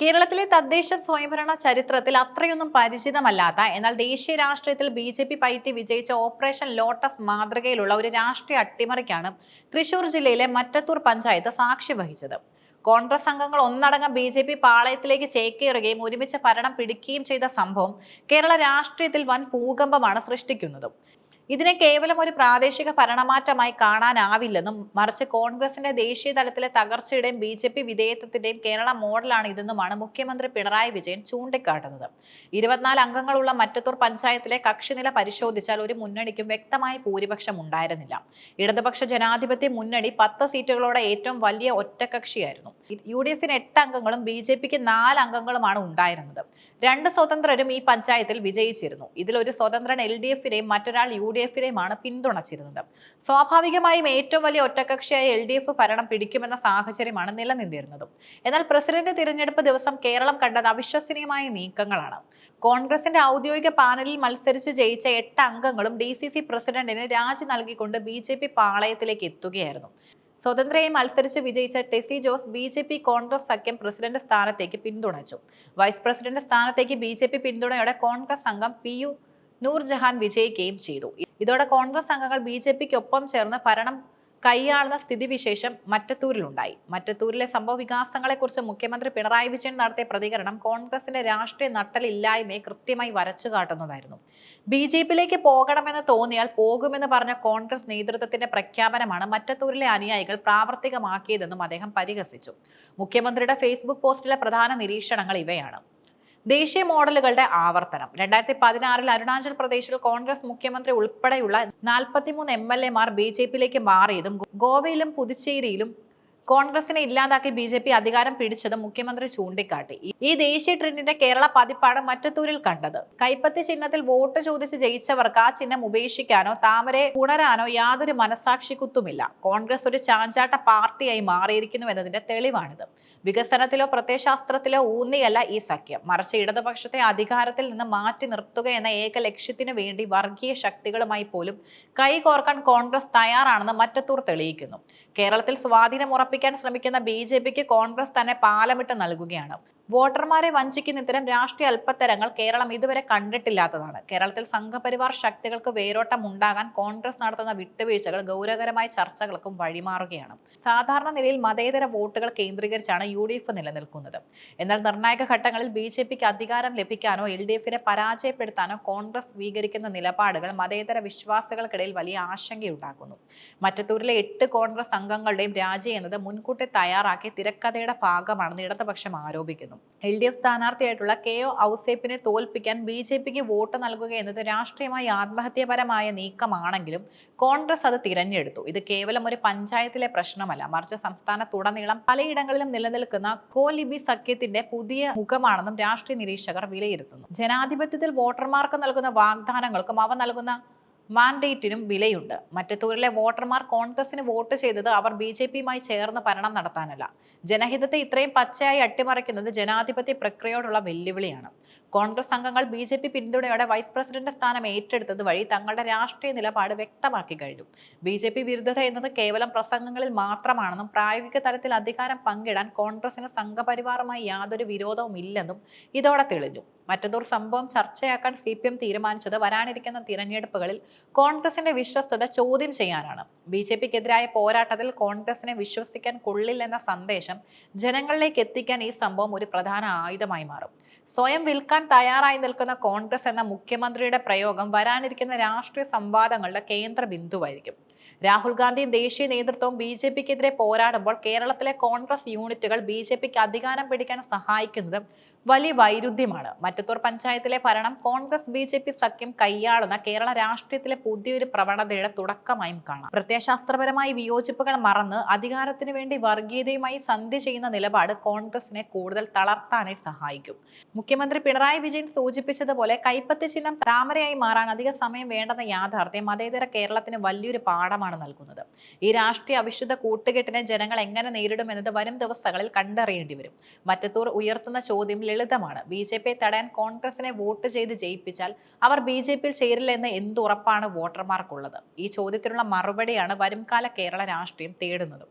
കേരളത്തിലെ തദ്ദേശ സ്വയംഭരണ ചരിത്രത്തിൽ അത്രയൊന്നും പരിചിതമല്ലാത്ത എന്നാൽ ദേശീയ രാഷ്ട്രീയത്തിൽ ബി ജെ പി പയറ്റി വിജയിച്ച ഓപ്പറേഷൻ ലോട്ടസ് മാതൃകയിലുള്ള ഒരു രാഷ്ട്രീയ അട്ടിമറിക്കാണ് തൃശൂർ ജില്ലയിലെ മറ്റത്തൂർ പഞ്ചായത്ത് സാക്ഷി വഹിച്ചത്. കോൺഗ്രസ് അംഗങ്ങൾ ഒന്നടങ്കം ബി ജെ പി പാളയത്തിലേക്ക് ചേക്കേറുകയും ഒരുമിച്ച് ഭരണം പിടിക്കുകയും ചെയ്ത സംഭവം കേരള രാഷ്ട്രീയത്തിൽ വൻ ഭൂകമ്പമാണ് സൃഷ്ടിക്കുന്നത്. ഇതിനെ കേവലം ഒരു പ്രാദേശിക ഭരണമാറ്റമായി കാണാനാവില്ലെന്നും മറിച്ച് കോൺഗ്രസിന്റെ ദേശീയ തലത്തിലെ തകർച്ചയുടെയും ബി ജെ പി വിധേയത്വത്തിന്റെയും കേരള മോഡലാണ് ഇതെന്നുമാണ് മുഖ്യമന്ത്രി പിണറായി വിജയൻ ചൂണ്ടിക്കാട്ടുന്നത്. ഇരുപത്തിനാല് അംഗങ്ങളുള്ള മറ്റത്തൂർ പഞ്ചായത്തിലെ കക്ഷിനില പരിശോധിച്ചാൽ ഒരു മുന്നണിക്കും വ്യക്തമായ ഭൂരിപക്ഷം ഉണ്ടായിരുന്നില്ല. ഇടതുപക്ഷ ജനാധിപത്യ മുന്നണി പത്ത് സീറ്റുകളോടെ ഏറ്റവും വലിയ ഒറ്റകക്ഷിയായിരുന്നു യു ഡി എഫിന് എട്ട് അംഗങ്ങളും ബി ജെ പിക്ക് നാല് അംഗങ്ങളുമാണ് ഉണ്ടായിരുന്നത്. രണ്ട് സ്വതന്ത്രരും ഈ പഞ്ചായത്തിൽ വിജയിച്ചിരുന്നു. ഇതിൽ ഒരു സ്വതന്ത്രൻ എൽ ഡി എഫിനെയും മറ്റൊരാൾ യു എഫിനെയുമാണ് പിന്തുണച്ചിരുന്നത്. സ്വാഭാവികമായും ഏറ്റവും വലിയ ഒറ്റകക്ഷിയായ എൽ ഡി എഫ് ഭരണം പിടിക്കുമെന്ന സാഹചര്യമാണ് നിലനിന്നിരുന്നത്. എന്നാൽ പ്രസിഡന്റ് തിരഞ്ഞെടുപ്പ് ദിവസം കേരളം കണ്ടത് അവിശ്വസനീയമായ നീക്കങ്ങളാണ്. കോൺഗ്രസിന്റെ ഔദ്യോഗിക പാനലിൽ മത്സരിച്ച് ജയിച്ച എട്ട് അംഗങ്ങളും ഡി സി സി പ്രസിഡന്റിന് രാജി നൽകിക്കൊണ്ട് ബി ജെ പി പാളയത്തിലേക്ക് എത്തുകയായിരുന്നു. സ്വതന്ത്രയെ മത്സരിച്ച് വിജയിച്ച Tessy Jose B J P Congress സഖ്യം പ്രസിഡന്റ് സ്ഥാനത്തേക്ക് പിന്തുണച്ചു. വൈസ് പ്രസിഡന്റ് സ്ഥാനത്തേക്ക് ബി ജെ പി പിന്തുണയോടെ കോൺഗ്രസ് അംഗം പി യു നൂർജഹാൻ വിജയിക്കുകയും ചെയ്തു. ഇതോടെ കോൺഗ്രസ് അംഗങ്ങൾ ബി ജെ പിക്കൊപ്പം ചേർന്ന് ഭരണം കൈയാളുന്ന സ്ഥിതിവിശേഷം മറ്റത്തൂരിലുണ്ടായി. മറ്റത്തൂരിലെ സംഭവ വികാസങ്ങളെക്കുറിച്ച് മുഖ്യമന്ത്രി പിണറായി വിജയൻ നടത്തിയ പ്രതികരണം കോൺഗ്രസിന്റെ രാഷ്ട്രീയ നട്ടലില്ലായ്മയെ കൃത്യമായി വരച്ചു കാട്ടുന്നതായിരുന്നു. ബി ജെ പിയിലേക്ക് പോകണമെന്ന് തോന്നിയാൽ പോകുമെന്ന് പറഞ്ഞ കോൺഗ്രസ് നേതൃത്വത്തിന്റെ പ്രഖ്യാപനമാണ് മറ്റത്തൂരിലെ അനുയായികൾ പ്രാവർത്തികമാക്കിയതെന്നും അദ്ദേഹം പരിഹസിച്ചു. മുഖ്യമന്ത്രിയുടെ ഫേസ്ബുക്ക് പോസ്റ്റിലെ പ്രധാന നിരീക്ഷണങ്ങൾ ഇവയാണ്. ദേശീയ മോഡലുകളുടെ ആവർത്തനം. രണ്ടായിരത്തി പതിനാറിൽ അരുണാചൽ പ്രദേശിൽ കോൺഗ്രസ് മുഖ്യമന്ത്രി ഉൾപ്പെടെയുള്ള നാൽപ്പത്തിമൂന്ന് എം എൽ എമാർ ബി ജെ പിയിലേക്ക് മാറിയതും ഗോവയിലും പുതുച്ചേരിയിലും കോൺഗ്രസിനെ ഇല്ലാതാക്കി ബി ജെ പി അധികാരം പിടിച്ചത് മുഖ്യമന്ത്രി ചൂണ്ടിക്കാട്ടി. ഈ ദേശീയ ട്രെൻഡിന്റെ കേരള പതിപ്പാണ് മറ്റത്തൂരിൽ കണ്ടത്. കൈപ്പത്തി ചിഹ്നത്തിൽ വോട്ട് ചോദിച്ച് ജയിച്ചവർക്ക് ആ ചിഹ്നം ഉപേക്ഷിക്കാനോ താമരെ ഉണരാനോ യാതൊരു മനസാക്ഷിക്കുത്തുമില്ല. കോൺഗ്രസ് ഒരു ചാഞ്ചാട്ട പാർട്ടിയായി മാറിയിരിക്കുന്നു എന്നതിന്റെ തെളിവാണിത്. വികസനത്തിലോ പ്രത്യയശാസ്ത്രത്തിലോ ഊന്നിയല്ല ഈ സഖ്യം. മറിച്ച് ഇടതുപക്ഷത്തെ അധികാരത്തിൽ നിന്ന് മാറ്റി നിർത്തുക എന്ന ഏക ലക്ഷ്യത്തിനു വേണ്ടി വർഗീയ ശക്തികളുമായി പോലും കൈകോർക്കാൻ കോൺഗ്രസ് തയ്യാറാണെന്ന് മറ്റത്തൂർ തെളിയിക്കുന്നു. കേരളത്തിൽ സ്വാധീനം ഉറപ്പിക്കാൻ ശ്രമിക്കുന്ന ബി ജെ പിക്ക് കോൺഗ്രസ് തന്നെ പാലമിട്ട് നൽകുകയാണ്. വോട്ടർമാരെ വഞ്ചിക്കുന്ന ഇത്തരം രാഷ്ട്രീയ അല്പത്തരങ്ങൾ കേരളം ഇതുവരെ കണ്ടിട്ടില്ലാത്തതാണ്. കേരളത്തിൽ സംഘപരിവാർ ശക്തികൾക്ക് വേരോട്ടം ഉണ്ടാകാൻ കോൺഗ്രസ് നടത്തുന്ന വിട്ടുവീഴ്ചകൾ ഗൗരവകരമായ ചർച്ചകൾക്കും വഴിമാറുകയാണ്. സാധാരണ നിലയിൽ മതേതര വോട്ടുകൾ കേന്ദ്രീകരിച്ചാണ് യു ഡി എഫ് നിലനിൽക്കുന്നത്. എന്നാൽ നിർണായക ഘട്ടങ്ങളിൽ ബി ജെ പിക്ക് അധികാരം ലഭിക്കാനോ എൽ ഡി എഫിനെ പരാജയപ്പെടുത്താനോ കോൺഗ്രസ് സ്വീകരിക്കുന്ന നിലപാടുകൾ മതേതര വിശ്വാസികൾക്കിടയിൽ വലിയ ആശങ്കയുണ്ടാക്കുന്നു. മറ്റത്തൂരിലെ എട്ട് കോൺഗ്രസ് അംഗങ്ങളുടെയും രാജി എന്നത് മുൻകൂട്ടി തയ്യാറാക്കി തിരക്കഥയുടെ ഭാഗമാണെന്ന് ഇടതുപക്ഷം ആരോപിക്കുന്നു. എൽ ഡി എഫ് സ്ഥാനാർത്ഥിയായിട്ടുള്ള കെ ഒ ഔസേപ്പിനെ തോൽപ്പിക്കാൻ ബി ജെ പിക്ക് വോട്ട് നൽകുക എന്നത് രാഷ്ട്രീയമായി ആത്മഹത്യാപരമായ നീക്കമാണെങ്കിലും കോൺഗ്രസ് അത് തിരഞ്ഞെടുത്തു. ഇത് കേവലം ഒരു പഞ്ചായത്തിലെ പ്രശ്നമല്ല. മറിച്ച് സംസ്ഥാനത്തുടനീളം പലയിടങ്ങളിലും നിലനിൽക്കുന്ന കോലിബി സഖ്യത്തിന്റെ പുതിയ മുഖമാണെന്നും രാഷ്ട്രീയ നിരീക്ഷകർ വിലയിരുത്തുന്നു. ജനാധിപത്യത്തിൽ വോട്ടർമാർക്ക് നൽകുന്ന വാഗ്ദാനങ്ങൾക്കും അവ നൽകുന്ന മാൻഡേറ്റിനും വിലയുണ്ട്. മറ്റത്തൂരിലെ വോട്ടർമാർ കോൺഗ്രസിന് വോട്ട് ചെയ്തത് അവർ ബി ജെ പിയുമായി ചേർന്ന് ഭരണം നടത്താനല്ല. ജനഹിതത്തെ ഇത്രയും പച്ചയായി അട്ടിമറിക്കുന്നത് ജനാധിപത്യ പ്രക്രിയയോടുള്ള വെല്ലുവിളിയാണ്. കോൺഗ്രസ് അംഗങ്ങൾ ബി ജെ പി പിന്തുണയോടെ വൈസ് പ്രസിഡന്റ് സ്ഥാനം ഏറ്റെടുത്തത് വഴി തങ്ങളുടെ രാഷ്ട്രീയ നിലപാട് വ്യക്തമാക്കി കഴിഞ്ഞു. ബി ജെ പി വിരുദ്ധത എന്നത് കേവലം പ്രസംഗങ്ങളിൽ മാത്രമാണെന്നും പ്രായോഗിക തലത്തിൽ അധികാരം പങ്കിടാൻ കോൺഗ്രസിന് സംഘപരിവാറുമായി യാതൊരു വിരോധവും ഇല്ലെന്നും ഇതോടെ തെളിഞ്ഞു. മറ്റതൊരു സംഭവം ചർച്ചയാക്കാൻ സി പി എം തീരുമാനിച്ചത് വരാനിരിക്കുന്ന തിരഞ്ഞെടുപ്പുകളിൽ കോൺഗ്രസിന്റെ വിശ്വസ്തത ചോദ്യം ചെയ്യാനാണ്. ബി ജെ പിക്കെതിരായ പോരാട്ടത്തിൽ കോൺഗ്രസിനെ വിശ്വസിക്കാൻ കൊള്ളില്ലെന്ന സന്ദേശം ജനങ്ങളിലേക്ക് എത്തിക്കാൻ ഈ സംഭവം ഒരു പ്രധാന ആയുധമായി മാറും. സ്വയം വിൽക്കാൻ തയ്യാറായി നിൽക്കുന്ന കോൺഗ്രസ് എന്ന മുഖ്യമന്ത്രിയുടെ പ്രയോഗം വരാനിരിക്കുന്ന രാഷ്ട്രീയ സംവാദങ്ങളുടെ കേന്ദ്ര ബിന്ദുവായിരിക്കും രാഹുൽ ഗാന്ധിയും ദേശീയ നേതൃത്വവും ബി ജെ പിക്കെതിരെ പോരാടുമ്പോൾ കേരളത്തിലെ കോൺഗ്രസ് യൂണിറ്റുകൾ ബി ജെ പിക്ക് അധികാരം പിടിക്കാൻ സഹായിക്കുന്നത് വലിയ വൈരുദ്ധ്യമാണ്. മറ്റത്തൂർ പഞ്ചായത്തിലെ ഭരണം കോൺഗ്രസ് ബി ജെ പി സഖ്യം കൈയാളുന്ന കേരള രാഷ്ട്രീയത്തിലെ പുതിയൊരു പ്രവണതയുടെ തുടക്കമായും കാണാം. പ്രത്യയശാസ്ത്രപരമായി വിയോജിപ്പുകൾ മറന്ന് അധികാരത്തിനു വേണ്ടി വർഗീയതയുമായി സന്ധി ചെയ്യുന്ന നിലപാട് കോൺഗ്രസിനെ കൂടുതൽ തളർത്താനേ സഹായിക്കും. മുഖ്യമന്ത്രി പിണറായി വിജയൻ സൂചിപ്പിച്ചതുപോലെ കൈപ്പത്തി ചിഹ്നം താമരയായി മാറാൻ അധിക സമയം വേണ്ടെന്ന യാഥാർത്ഥ്യം മതേതര കേരളത്തിന് വലിയൊരു പാഠമാണ് നൽകുന്നത്. ഈ രാഷ്ട്രീയ അവിശുദ്ധ കൂട്ടുകെട്ടിനെ ജനങ്ങൾ എങ്ങനെ നേരിടുമെന്നത് വരും ദിവസങ്ങളിൽ കണ്ടറിയേണ്ടി വരും. മറ്റത്തൂർ ഉയർത്തുന്ന ചോദ്യം ലളിതമാണ്. ബി ജെ പിയെ തടയാൻ കോൺഗ്രസിനെ വോട്ട് ചെയ്ത് ജയിപ്പിച്ചാൽ അവർ ബി ജെ പിയിൽ ചേരില്ല എന്ന് എന്തുറപ്പാണ് വോട്ടർമാർക്കുള്ളത്? ഈ ചോദ്യത്തിനുള്ള മറുപടിയാണ് വരുംകാല കേരള രാഷ്ട്രീയം തേടുന്നത്.